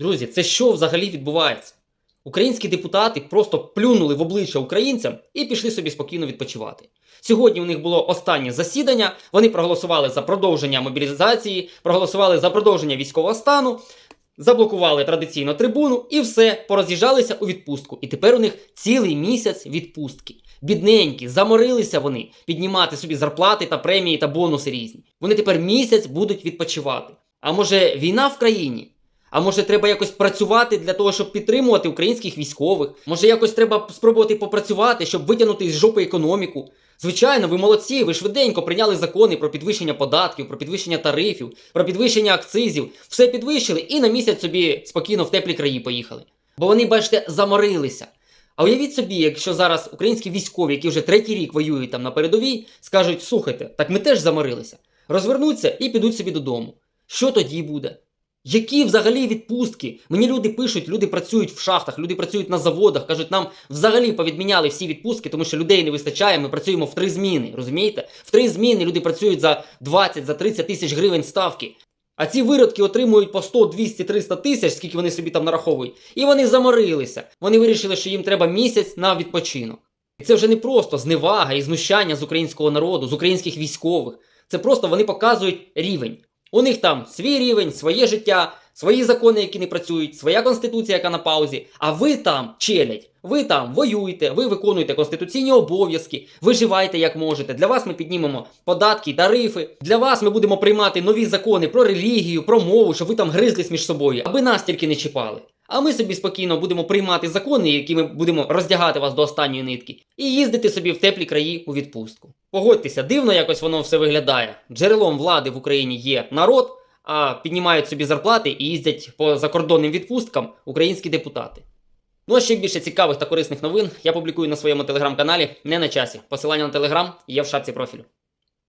Друзі, це що взагалі відбувається? Українські депутати просто плюнули в обличчя українцям і пішли собі спокійно відпочивати. Сьогодні у них було останнє засідання. Вони проголосували за продовження мобілізації, проголосували за продовження військового стану, заблокували традиційно трибуну і все, пороз'їжджалися у відпустку. І тепер у них цілий місяць відпустки. Бідненькі, заморилися вони піднімати собі зарплати та премії та бонуси різні. Вони тепер місяць будуть відпочивати. А може війна в країні? А може треба якось працювати для того, щоб підтримувати українських військових? Може якось треба спробувати попрацювати, щоб витягнути з жопи економіку? Звичайно, ви молодці, ви швиденько прийняли закони про підвищення податків, про підвищення тарифів, про підвищення акцизів. Все підвищили і на місяць собі спокійно в теплі краї поїхали. Бо вони, бачите, заморилися. А уявіть собі, якщо зараз українські військові, які вже третій рік воюють там на передовій, скажуть: слухайте, так ми теж заморилися. Розвернуться і підуть собі додому. Що тоді буде? Які взагалі відпустки? Мені люди пишуть, люди працюють в шахтах, люди працюють на заводах, кажуть, нам взагалі повідміняли всі відпустки, тому що людей не вистачає. Ми працюємо в три зміни. Розумієте? В три зміни люди працюють за 20, за 30 тисяч гривень ставки. А ці виродки отримують по 100, 200, 300 тисяч, скільки вони собі там нараховують. І вони заморилися. Вони вирішили, що їм треба місяць на відпочинок. І це вже не просто зневага і знущання з українського народу, з українських військових. Це просто вони показують рівень. У них там свій рівень, своє життя, свої закони, які не працюють, своя конституція, яка на паузі. А ви там челядь, ви там воюєте, ви виконуєте конституційні обов'язки, виживайте як можете. Для вас ми піднімемо податки, тарифи. Для вас ми будемо приймати нові закони про релігію, про мову, щоб ви там гризлись між собою, аби нас тільки не чіпали. А ми собі спокійно будемо приймати закони, які ми будемо роздягати вас до останньої нитки, і їздити собі в теплі краї у відпустку. Погодьтеся, дивно якось воно все виглядає. Джерелом влади в Україні є народ, а піднімають собі зарплати і їздять по закордонним відпусткам українські депутати. Ну а ще більше цікавих та корисних новин я публікую на своєму телеграм-каналі не на часі. Посилання на телеграм є в шапці профілю.